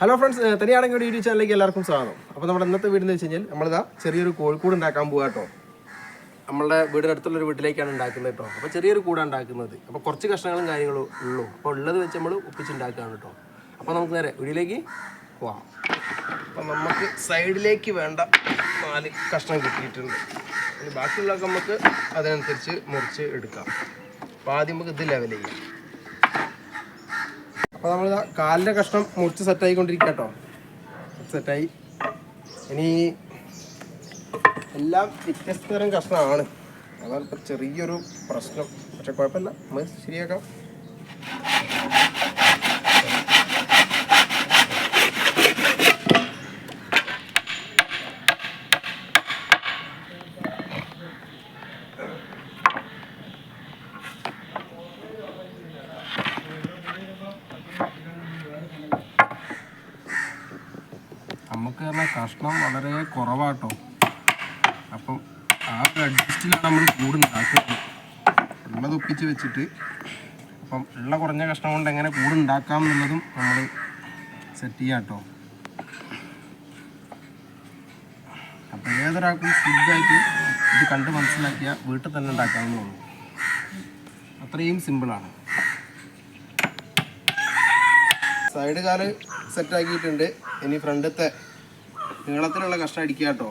Hello friends തനിയാണെങ്കിൽ YouTube ചാനലിലേക്ക് എല്ലാവർക്കും സ്വാഗതം. അപ്പോൾ നമ്മുടെ ഇന്നത്തെ വീട് എന്ന് വെച്ച് കഴിഞ്ഞാൽ നമ്മളിതാ ചെറിയൊരു കോഴിക്കൂട് ഉണ്ടാക്കാൻ പോകാം കേട്ടോ നമ്മളുടെ വീടിന്റെ അടുത്തുള്ളൊരു വീട്ടിലേക്കാണ് ഉണ്ടാക്കുന്നത് കേട്ടോ അപ്പോൾ ചെറിയൊരു കൂടാണ് ഉണ്ടാക്കുന്നത്. അപ്പോൾ കുറച്ച് കഷ്ണങ്ങളും കാര്യങ്ങളും ഉള്ളൂ. അപ്പോൾ ഉള്ളത് വെച്ച് നമ്മൾ ഒപ്പിച്ചുണ്ടാക്കുകയാണ് കേട്ടോ അപ്പോൾ നമുക്ക് നേരെ വീട്ടിലേക്ക് പോവാം. അപ്പോൾ നമുക്ക് സൈഡിലേക്ക് വേണ്ട നാല് കഷ്ണം കിട്ടിയിട്ടുണ്ട്. ഇനി ബാക്കിയുള്ളതൊക്കെ നമുക്ക് അതിനനുസരിച്ച് മുറിച്ച് എടുക്കാം. അപ്പോൾ ആദ്യം നമുക്ക് ഇത് ലെവൽ ചെയ്യാം. അപ്പോൾ നമ്മൾ കാലിന്റെ കഷ്ണം മുറിച്ച് സെറ്റായിക്കൊണ്ടിരിക്കുക കേട്ടോ സെറ്റായി ഇനി എല്ലാം വ്യത്യസ്ത തരം കഷ്ണമാണ് അതാണ് ഇപ്പം ചെറിയൊരു പ്രശ്നം. പക്ഷെ കുഴപ്പമില്ല. നമ്മൾ ശരിയാക്കാം പറഞ്ഞാൽ കഷ്ണം വളരെ കുറവാട്ടോ. അപ്പം ആ ഒരു അഡ്ജസ്റ്റിലാണ് നമ്മൾ കൂട് ഉണ്ടാക്കുന്നത്. ഉള്ളത് ഒപ്പിച്ച് വെച്ചിട്ട് അപ്പം ഉള്ള കുറഞ്ഞ കഷ്ണം കൊണ്ട് എങ്ങനെ കൂട് ഉണ്ടാക്കാം എന്നുള്ളതും നമ്മൾ സെറ്റ് ചെയ്യാം കേട്ടോ ഏതൊരാൾക്കും ഫുഡായിട്ട് ഇത് കണ്ട് മനസ്സിലാക്കിയാൽ വീട്ടിൽ തന്നെ ഉണ്ടാക്കാവുന്നതാണ് അത്രയും സിമ്പിളാണ് സൈഡ് കാൽ സെറ്റാക്കിയിട്ടുണ്ട് ഇനി ഫ്രണ്ടത്തെ നീളത്തിലുള്ള കഷ്ണം അടിക്കുക കേട്ടോ.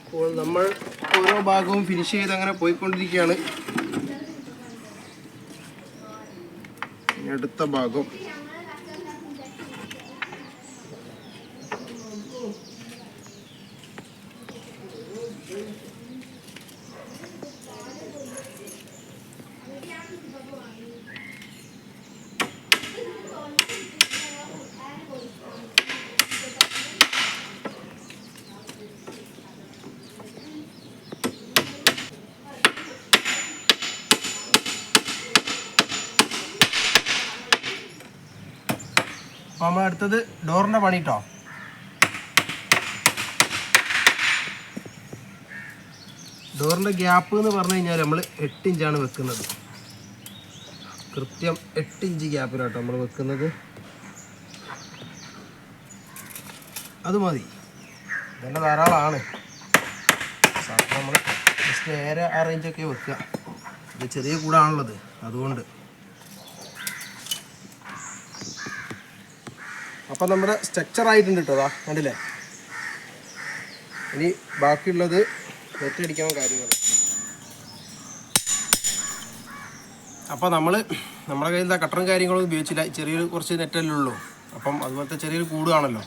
അപ്പോൾ നമ്മൾ ഓരോ ഭാഗവും ഫിനിഷ് ചെയ്ത് അങ്ങനെ പോയിക്കൊണ്ടിരിക്കുകയാണ്. അടുത്ത ഭാഗം. നമ്മൾ അടുത്തത് ഡോറിന്റെ പണി കേട്ടോ ഡോറിന്റെ ഗ്യാപ്പ് എന്ന് പറഞ്ഞു കഴിഞ്ഞാൽ നമ്മൾ എട്ട് ഇഞ്ചാണ് വെക്കുന്നത്. കൃത്യം എട്ട് ഇഞ്ച് ഗ്യാപ്പിലാട്ടോ നമ്മൾ വെക്കുന്നത്. അത് മതി. ഇതെല്ലാം ധാരാളമാണ് നമ്മൾ ജസ്റ്റ് നേരെ ആ റേഞ്ചൊക്കെ വെക്കുക. ഇത് ചെറിയ കൂടാണുള്ളത് അതുകൊണ്ട്. അപ്പം നമ്മുടെ സ്ട്രക്ചർ ആയിട്ടുണ്ട് കേട്ടോ അതാ കണ്ടില്ലേ? ഇനി ബാക്കിയുള്ളത് നെറ്റടിക്കണം കാര്യങ്ങൾ അപ്പോൾ നമ്മൾ നമ്മുടെ കയ്യിൽ കട്ടറും കാര്യങ്ങളും ഉപയോഗിച്ചില്ല. ചെറിയൊരു കുറച്ച് നെറ്റല്ലേ ഉള്ളൂ. അപ്പം അതുപോലത്തെ ചെറിയൊരു കൂടുകയാണല്ലോ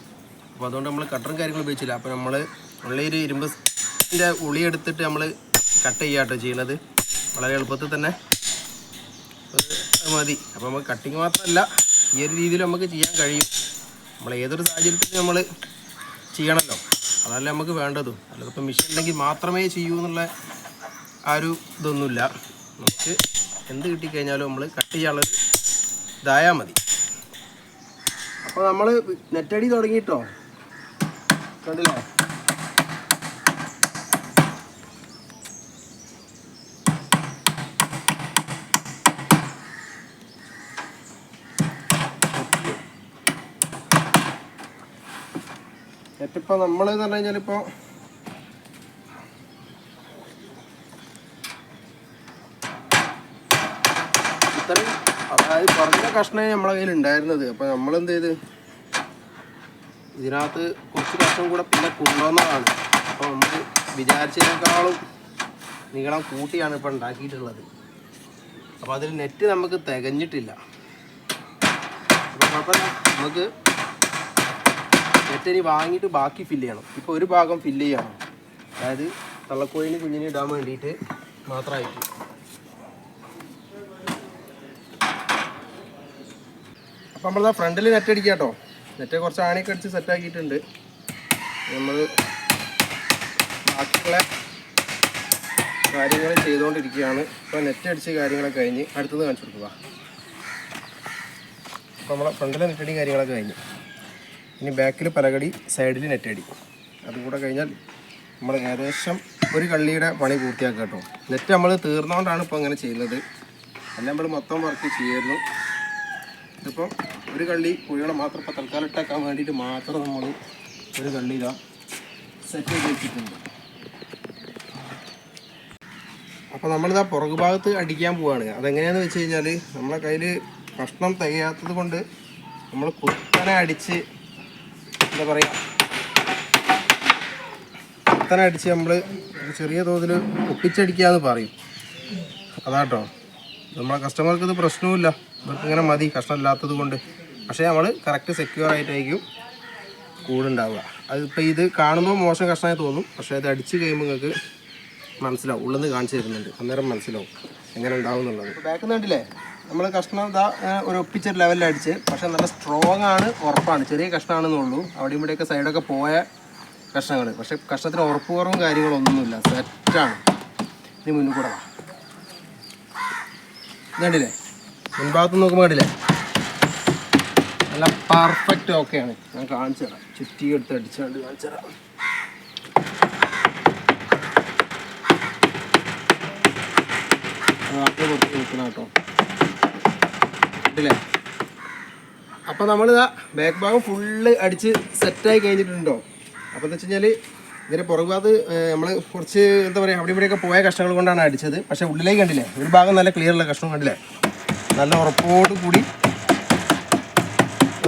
അപ്പോൾ അതുകൊണ്ട് നമ്മൾ കട്ടറും കാര്യങ്ങളും ഉപയോഗിച്ചില്ല. അപ്പോൾ നമ്മൾ ഉള്ള ഒരു ഇരുമ്പിന്റെ ഉളി എടുത്തിട്ട് നമ്മൾ കട്ട് ചെയ്യാട്ടോ ചെയ്യണത് വളരെ എളുപ്പത്തിൽ തന്നെ മതി. അപ്പോൾ നമുക്ക് കട്ടിങ് മാത്രമല്ല ഈ ഒരു രീതിയിൽ നമുക്ക് ചെയ്യാൻ കഴിയും. നമ്മൾ ഏതൊരു സാഹചര്യത്തിലും നമ്മൾ ചെയ്യണമല്ലോ അതല്ല നമുക്ക് വേണ്ടതും. അല്ലാതെ ഇപ്പം മിഷൻ ഉണ്ടെങ്കിൽ മാത്രമേ ചെയ്യൂ എന്നുള്ള ആ ഒരു ഇതൊന്നുമില്ല. നമുക്ക് എന്ത് കിട്ടിക്കഴിഞ്ഞാലും നമ്മൾ കട്ട് ചെയ്യാനുള്ളത് ഇതായാൽ മതി. അപ്പോൾ നമ്മൾ നെറ്റടി തുടങ്ങിയിട്ടോ? കണ്ടില്ലേ? നെറ്റിപ്പോൾ നമ്മൾ എന്ന് പറഞ്ഞു കഴിഞ്ഞാൽ ഇപ്പോൾ അതായത് കുറഞ്ഞ കഷ്ണമേ നമ്മളെ കയ്യിൽ ഉണ്ടായിരുന്നത്. അപ്പോൾ നമ്മളെന്ത് ചെയ്ത്? ഇതിനകത്ത് കുറച്ച് കഷ്ണം കൂടെ പിന്നെ കൊണ്ടുവന്നതാണ്. അപ്പോൾ നമ്മൾ വിചാരിച്ചതിനേക്കാളും നീളം കൂട്ടിയാണ് ഇപ്പോൾ ഉണ്ടാക്കിയിട്ടുള്ളത്. അപ്പോൾ അതിൽ നെറ്റ് നമുക്ക് തികഞ്ഞിട്ടില്ല. അപ്പോൾ കുഴപ്പമില്ല. നമുക്ക് ഇനി വാങ്ങിയിട്ട് ബാക്കി ഫില്ല് ചെയ്യണം. ഇപ്പോൾ ഒരു ഭാഗം ഫില്ല് ചെയ്യണം. അതായത് തള്ളക്കോഴിന് കുഞ്ഞിന് ഇടാൻ വേണ്ടിയിട്ട് മാത്രമായിട്ട്. അപ്പം നമ്മളിതാ ഫ്രണ്ടിൽ നെറ്റ് അടിക്കാം കേട്ടോ നെറ്റ് കുറച്ച് ആണിയൊക്കെ അടിച്ച് സെറ്റാക്കിയിട്ടുണ്ട് നമ്മൾ ബാക്കിയുള്ള കാര്യങ്ങൾ ചെയ്തുകൊണ്ടിരിക്കുകയാണ് ഇപ്പോൾ നെറ്റ് അടിച്ച് കാര്യങ്ങളൊക്കെ കഴിഞ്ഞ് അടുത്തത് കാണിച്ചു കൊടുക്കുക. അപ്പോൾ നമ്മളെ ഫ്രണ്ടിലെ നെറ്റടി കാര്യങ്ങളൊക്കെ കഴിഞ്ഞു. ഇനി ബാക്കിൽ പലകടി സൈഡിൽ നെറ്റടി. അതുകൂടെ കഴിഞ്ഞാൽ നമ്മൾ ഏകദേശം ഒരു കള്ളിയുടെ പണി പൂർത്തിയാക്കുക കേട്ടോ. നെറ്റ് നമ്മൾ തീർന്നുകൊണ്ടാണ് ഇപ്പോൾ അങ്ങനെ ചെയ്യുന്നത്. അല്ല നമ്മൾ മൊത്തം വർക്ക് ചെയ്യായിരുന്നു ഇതിപ്പം ഒരു കള്ളി കുഴികളെ മാത്രം ഇപ്പോൾ തൽക്കാലം ഇട്ടാക്കാൻ വേണ്ടിയിട്ട് മാത്രം നമ്മൾ ഒരു കള്ളി ഇതാ സെറ്റ് ചെയ്ത് വെച്ചിട്ടുണ്ട്. അപ്പോൾ നമ്മളിതാ പുറകു ഭാഗത്ത് അടിക്കാൻ പോവാണ്. അതെങ്ങനെയാണെന്ന് വെച്ച് കഴിഞ്ഞാൽ നമ്മളെ കയ്യിൽ കഷ്ണം തികയാത്തത് കൊണ്ട് നമ്മൾ കുത്തനെ അടിച്ച് എന്താ പറയുക കുത്തനെ അടിച്ച് നമ്മൾ ചെറിയ തോതിൽ ഒപ്പിച്ചടിക്കാന്ന് പറയും. അതാട്ടോ. നമ്മളെ കസ്റ്റമർക്ക് ഇത് പ്രശ്നവുമില്ല. ഇവർക്ക് ഇങ്ങനെ മതി. കഷ്ണം ഇല്ലാത്തത് കൊണ്ട്. പക്ഷേ നമ്മൾ കറക്റ്റ് സെക്യൂർ ആയിട്ടായിരിക്കും കൂടുണ്ടാവുക. അതിപ്പോൾ ഇത് കാണുമ്പോൾ മോശം കഷ്ണമായി തോന്നും. പക്ഷേ അത് അടിച്ച് കഴിയുമ്പോൾ നിങ്ങൾക്ക് മനസ്സിലാവും. നിന്ന് കാണിച്ചു തരുന്നുണ്ട്. അന്നേരം മനസ്സിലാവും. എങ്ങനെ ഉണ്ടാവും എന്നുള്ളത് ബാക്ക് കണ്ടില്ലേ? നമ്മൾ കഷ്ണം ഇതാ ഒരു ഒപ്പിച്ച ലെവലിൽ അടിച്ച്. പക്ഷെ നല്ല സ്ട്രോങ് ആണ് ഉറപ്പാണ്. ചെറിയ കഷ്ണമാണെന്നുള്ളൂ അവിടെ ഇവിടെയൊക്കെ സൈഡൊക്കെ പോയ കഷ്ണങ്ങൾ പക്ഷെ കഷ്ണത്തിന് ഉറപ്പ് കുറവും കാര്യങ്ങളൊന്നുമില്ല. സെറ്റാണ് ഇനി മുന്നിൽ കൂടെ കണ്ടില്ലേ? മുൻഭാഗത്ത് നോക്കുമ്പോൾ കണ്ടില്ലേ? നല്ല പെർഫെക്റ്റ് ഓക്കെയാണ് ഞാൻ കാണിച്ചു തരാം. ചുറ്റി എടുത്ത് അടിച്ചുകൊണ്ട് കാണിച്ചു തരാം. അത് കൊടുത്ത് നോക്കണം കേട്ടോ. കണ്ടില്ലേ അപ്പോൾ നമ്മളിതാ ബാക്ക് ഭാഗം ഫുള്ള് അടിച്ച് സെറ്റായി കഴിഞ്ഞിട്ടുണ്ടോ? അപ്പോൾ എന്ന് വെച്ച് കഴിഞ്ഞാൽ ഇതിന്റെ പുറകുഭാഗത്ത് നമ്മൾ കുറച്ച് എന്താ പറയുക അവിടെ ഇവിടെയൊക്കെ പോയ കഷ്ണങ്ങൾ കൊണ്ടാണ് അടിച്ചത്. പക്ഷേ ഉള്ളിലേക്ക് കണ്ടില്ലേ? ഒരു ഭാഗം നല്ല ക്ലിയർ ഉള്ള കഷ്ണം കണ്ടില്ലേ? നല്ല ഉറപ്പോട് കൂടി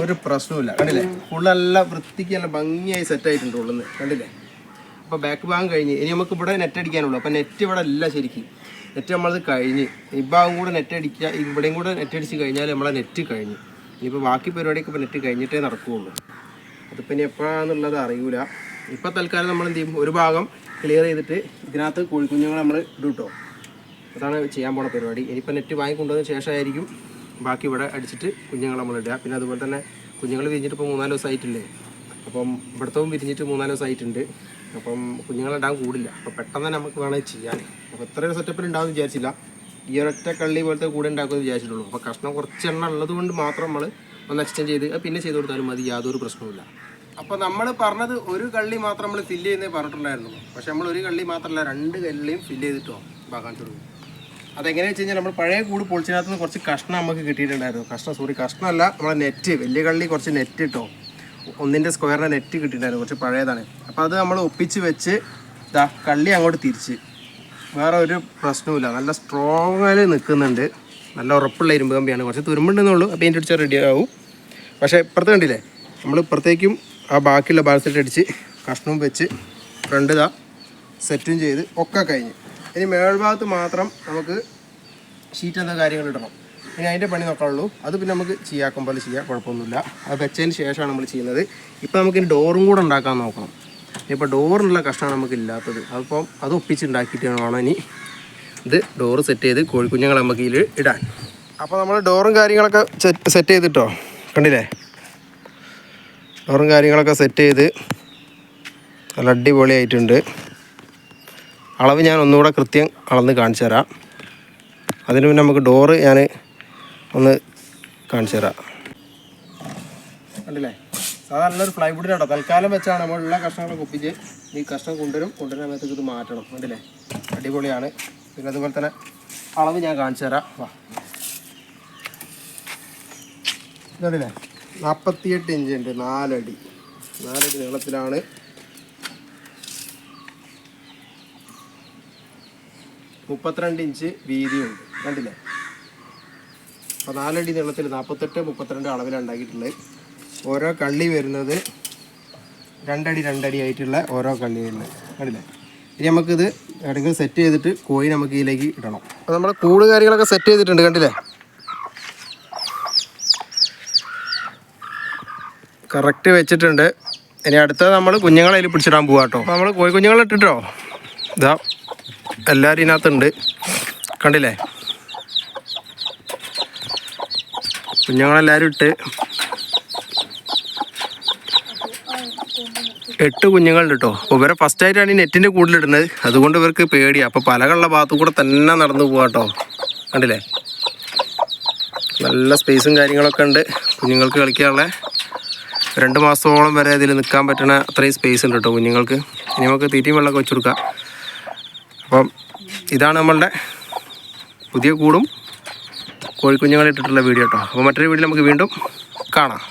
ഒരു പ്രശ്നവുമില്ല. കണ്ടില്ലേ? ഫുള്ള് നല്ല വൃത്തിക്ക് നല്ല ഭംഗിയായി സെറ്റായിട്ടുണ്ട് ഉള്ളിൽ നിന്ന് കണ്ടില്ലേ? അപ്പോൾ ബാക്ക് ഭാഗം കഴിഞ്ഞ്. ഇനി നമുക്ക് ഇവിടെ നെറ്റ് അടിക്കാനുള്ളൂ. അപ്പോൾ നെറ്റ് ഇവിടെ അല്ല ശരിക്കും. നെറ്റ് നമ്മളത് കഴിഞ്ഞ്. ഇപ്പം കൂടെ നെറ്റ് അടിക്കുക ഇവിടെയും കൂടെ നെറ്റ് അടിച്ച് കഴിഞ്ഞാൽ നമ്മളെ നെറ്റ് കഴിഞ്ഞു. ഇനിയിപ്പോൾ ബാക്കി പരിപാടിയൊക്കെ ഇപ്പോൾ നെറ്റ് കഴിഞ്ഞിട്ടേ നടക്കുകയുള്ളൂ അതിപ്പോൾ ഇനി എപ്പോഴാണെന്നുള്ളത് അറിയില്ല ഇപ്പോൾ തൽക്കാലം നമ്മൾ എന്ത് ചെയ്യും? ഒരു ഭാഗം ക്ലിയർ ചെയ്തിട്ട് ഇതിനകത്ത് കോഴിക്കുഞ്ഞുങ്ങൾ നമ്മൾ ഇടും അതാണ് ചെയ്യാൻ പോണ പരിപാടി. ഇനിയിപ്പോൾ നെറ്റ് വാങ്ങിക്കൊണ്ടുവന്ന ശേഷമായിരിക്കും ബാക്കി ഇവിടെ അടിച്ചിട്ട് കുഞ്ഞുങ്ങൾ നമ്മൾ ഇടുക. പിന്നെ അതുപോലെ തന്നെ കുഞ്ഞുങ്ങൾ വിരിഞ്ഞിട്ട് ഇപ്പോൾ മൂന്നാൽ ദിവസമായിട്ടില്ലേ അപ്പം ഇവിടുത്തവും വിരിഞ്ഞിട്ട് മൂന്നാൽ ദിവസമായിട്ടുണ്ട് അപ്പം കുഞ്ഞുങ്ങളിടാൻ കൂടില്ല. അപ്പോൾ പെട്ടെന്ന് തന്നെ നമുക്ക് വേണമെങ്കിൽ ചെയ്യാൻ അപ്പോൾ ഇത്ര ഒരു സെറ്റപ്പിൽ ഉണ്ടാവും വിചാരിച്ചില്ല. ഈ ഒരൊറ്റ കള്ളി പോലത്തെ കൂടെ ഉണ്ടാക്കുമെന്ന് വിചാരിച്ചിട്ടുള്ളൂ. അപ്പോൾ കഷ്ണം കുറച്ച് എണ്ണ ഉള്ളത് കൊണ്ട് മാത്രം നമ്മൾ ഒന്ന് എക്സ്റ്റെൻഡ് ചെയ്ത് പിന്നെ ചെയ്ത് കൊടുത്താലും മതി യാതൊരു പ്രശ്നവുമില്ല. അപ്പോൾ നമ്മൾ പറഞ്ഞത് ഒരു കള്ളി മാത്രം നമ്മൾ ഫില്ല് ചെയ്യുന്നേ പറഞ്ഞിട്ടുണ്ടായിരുന്നു. പക്ഷെ നമ്മൾ ഒരു കള്ളി മാത്രമല്ല രണ്ട് കള്ളിയും ഫില്ല് ചെയ്തിട്ടോ ബാക്കാൻ തുടങ്ങി അതെങ്ങനെയാണെന്ന് വെച്ച് കഴിഞ്ഞാൽ നമ്മൾ പഴയ കൂട് പൊളിച്ചതിനകത്ത് നിന്ന് കുറച്ച് കഷ്ണം നമുക്ക് കിട്ടിയിട്ടുണ്ടായിരുന്നു. കഷ്ണം സോറി കഷ്ണമല്ല നമ്മളെ നെറ്റ് വലിയ കള്ളി കുറച്ച് നെറ്റ് ഇട്ടോ. ഒന്നിന്റെ സ്ക്വയറിന്റെ നെറ്റ് കിട്ടിയിട്ടുണ്ടായിരുന്നു കുറച്ച് പഴയതാണ്. അപ്പോൾ അത് നമ്മൾ ഒപ്പിച്ച് വെച്ച് ഇതാ കള്ളി അങ്ങോട്ട് തിരിച്ച്. വേറെ ഒരു പ്രശ്നവുമില്ല. നല്ല സ്ട്രോങ്ങിൽ നിൽക്കുന്നുണ്ട്. നല്ല ഉറപ്പുള്ള ഇരുമ്പ് കമ്പിയാണ്. കുറച്ച് തുരുമ്പുണ്ടെന്നുള്ളൂ അപ്പോൾ ഇതിന്റെ അടിച്ചാൽ റെഡി ആവും. പക്ഷേ ഇപ്പുറത്ത് കണ്ടില്ലേ? നമ്മൾ ഇപ്പുറത്തേക്കും ആ ബാക്കിയുള്ള ബാലസെറ്റ് അടിച്ച് കഷ്ണവും വെച്ച് ഫ്രണ്ട് ഇതാ സെറ്റും ചെയ്ത് ഒക്കെ കഴിഞ്ഞ്. ഇനി മേൾഭാഗത്ത് മാത്രം നമുക്ക് ഷീറ്റ് എന്ന കാര്യങ്ങൾ ഇടണം. ഇനി അതിന്റെ പണി നോക്കാനുള്ളൂ. അത് പിന്നെ നമുക്ക് ചെയ്യാക്കുമ്പോൾ ചെയ്യാം. കുഴപ്പമൊന്നുമില്ല. അത് വെച്ചതിന് ശേഷമാണ് നമ്മൾ ചെയ്യുന്നത്. ഇപ്പോൾ നമുക്കിനി ഡോറും കൂടെ ഉണ്ടാക്കാൻ നോക്കണം. ഇപ്പോൾ ഡോറിനുള്ള കഷ്ണമാണ് നമുക്ക് ഇല്ലാത്തത് അപ്പം അത് ഒപ്പിച്ചുണ്ടാക്കിയിട്ട് വേണം ഇനി ഇത് ഡോറ് സെറ്റ് ചെയ്ത് കോഴിക്കുഞ്ഞുങ്ങളെ നമുക്ക് ഇതിൽ ഇടാൻ. അപ്പോൾ നമ്മൾ ഡോറും കാര്യങ്ങളൊക്കെ സെറ്റ് ചെയ്തിട്ടോ? കണ്ടില്ലേ? ഡോറും കാര്യങ്ങളൊക്കെ സെറ്റ് ചെയ്ത് നല്ല അടിപൊളിയായിട്ടുണ്ട്. അളവ് ഞാൻ ഒന്നുകൂടെ കൃത്യം അളന്ന് കാണിച്ചു തരാം. അതിന് മുന്നേ നമുക്ക് ഡോറ് ഞാൻ ഒന്ന് കാണിച്ചു തരാം. കണ്ടില്ലേ? സാധാരണ നല്ലൊരു ഫ്ലൈവുഡ് കേട്ടോ. തൽക്കാലം വെച്ചാണ് നമ്മൾ നമ്മളുള്ള കഷ്ണങ്ങളൊക്കെ ഒപ്പിച്ച് ഈ കഷ്ണം കൊണ്ടുവരും. കൊണ്ടുവരുന്ന സമയത്തേക്ക് ഇത് മാറ്റണം. കണ്ടില്ലേ? അടിപൊളിയാണ്. പിന്നെ അതുപോലെ തന്നെ അളവ് ഞാൻ കാണിച്ചു തരാം. വാ. കണ്ടില്ലേ? നാൽപ്പത്തിയെട്ട് ഇഞ്ച് ഉണ്ട്. നാലടി. നാലടി നീളത്തിലാണ്. മുപ്പത്തിരണ്ട് ഇഞ്ച് വീതിയുണ്ട്. കണ്ടില്ലേ? അപ്പോൾ നാലടി നീളത്തിൽ നാൽപ്പത്തെട്ട് മുപ്പത്തിരണ്ട് അളവിലാണ് ഉണ്ടാക്കിയിട്ടുള്ളത്. ഓരോ കള്ളി വരുന്നത് രണ്ടടി രണ്ടടി ആയിട്ടുള്ള ഓരോ കള്ളികളിൽ. കണ്ടില്ലേ? ഇനി നമുക്കിത് എവിടെയെങ്കിലും സെറ്റ് ചെയ്തിട്ട് കോഴി നമുക്ക് ഇതിലേക്ക് ഇടണം. അപ്പോൾ നമ്മുടെ കൂട് കാര്യങ്ങളൊക്കെ സെറ്റ് ചെയ്തിട്ടുണ്ട് കണ്ടില്ലേ? കറക്റ്റ് വെച്ചിട്ടുണ്ട്. ഇനി അടുത്തത് നമ്മൾ കുഞ്ഞുങ്ങളെ അതിൽ പിടിച്ചിടാൻ പോവാ കേട്ടോ നമ്മൾ കോഴി കുഞ്ഞുങ്ങളെ ഇട്ടിട്ടോ? ഇതാ എല്ലാവരും ഇതിനകത്തുണ്ട്. കണ്ടില്ലേ? കുഞ്ഞുങ്ങളെല്ലാവരും ഇട്ട് എട്ട് കുഞ്ഞുങ്ങളുണ്ട് കേട്ടോ അപ്പോൾ ഇവരെ ഫസ്റ്റ് ആയിട്ടാണ് ഈ നെറ്റിന്റെ കൂടുതലിടുന്നത്. അതുകൊണ്ട് ഇവർക്ക് പേടിയാണ് അപ്പോൾ പലകളുള്ള ഭാഗത്തു കൂടെ തന്നെ നടന്നു പോവാ കേട്ടോ കണ്ടില്ലേ? നല്ല സ്പേസും കാര്യങ്ങളൊക്കെ ഉണ്ട്. കുഞ്ഞുങ്ങൾക്ക് കളിക്കാനുള്ള രണ്ട് മാസത്തോളം വരെ ഇതിൽ നിൽക്കാൻ പറ്റുന്ന അത്രയും സ്പേസ് ഉണ്ട് കേട്ടോ കുഞ്ഞുങ്ങൾക്ക്. ഇനി നമുക്ക് തീറ്റയും വെള്ളമൊക്കെ വെച്ച് കൊടുക്കാം. അപ്പം ഇതാണ് നമ്മളുടെ പുതിയ കൂടും കോഴിക്കുഞ്ഞുങ്ങളെ ഇട്ടിട്ടുള്ള വീഡിയോ കേട്ടോ അപ്പോൾ മറ്റൊരു വീഡിയോ നമുക്ക് വീണ്ടും കാണാം.